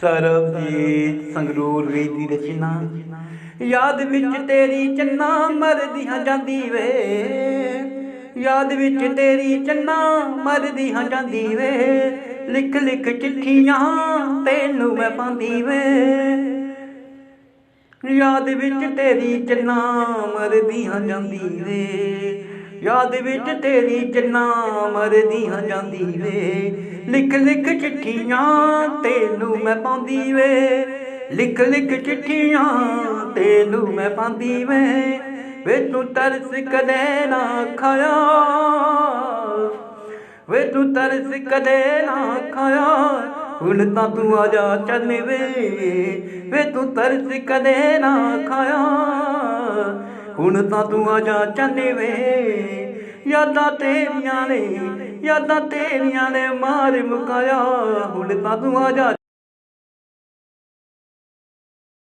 ਸਰਬਜੀਤ ਸੰਗਰੂਰ ਵੇ ਦੀ ਰਚਨਾ। ਯਾਦ ਵਿੱਚ ਤੇਰੀ ਚੰਨਾ ਮਰਦੀਆਂ ਜਾਂਦੀ ਵੇ। ਯਾਦ ਵਿੱਚ ਤੇਰੀ ਚੰਨਾ ਮਰਦੀਆਂ ਜਾਂਦੀ ਵੇ। ਲਿਖ ਲਿਖ ਚਿੱਠੀਆਂ ਤੈਨੂੰ ਮੈਂ ਪਾਉਂਦੀ ਵੇ। ਯਾਦ ਵਿੱਚ ਤੇਰੀ ਚੰਨਾ ਮਰਦੀਆਂ ਜਾਂਦੀ ਵੇ। ਯਾਦ ਵਿੱਚ ਤੇਰੀ ਚੰਨਾ ਮਰਦੀਆਂ ਜਾਂਦੀ ਵੇ। ਲਿਖ ਲਿਖ ਚਿੱਠੀਆਂ ਤੈਨੂੰ ਮੈਂ ਪਾਉਂਦੀ ਵੇ। ਲਿਖ ਲਿਖ ਚਿੱਠੀਆਂ ਤੈਨੂੰ ਮੈਂ ਪਾਉਂਦੀ ਵੇ। ਵੇ ਤੂੰ ਤਰਸ ਕਦੇ ਨਾ ਖਾਇਆ। ਵੇ ਤੂੰ ਤਰਸ ਕਦੇ ਨਾ ਖਾਇਆ। ਹੁਣ ਤਾਂ ਤੂੰ ਆ ਜਾ ਚੱਲ ਵੇ। ਵੇ ਤੂੰ ਤਰਸ ਕਦੇ ਨਾ ਖਾਇਆ। ਹੁਣ ਤਾਂ ਤੂੰ ਆ ਜਾ ਚੱਲ ਵੇ। ਯਾਦਾਂ ਤੇਰੀਆਂ ਨੇ, ਯਾਦਾਂ ਤੇਰੀਆਂ ਨੇ ਮਾਰ ਮੁਕਾਇਆ। ਹੁਣ ਤਾਂ ਤੂੰ ਆ ਜਾ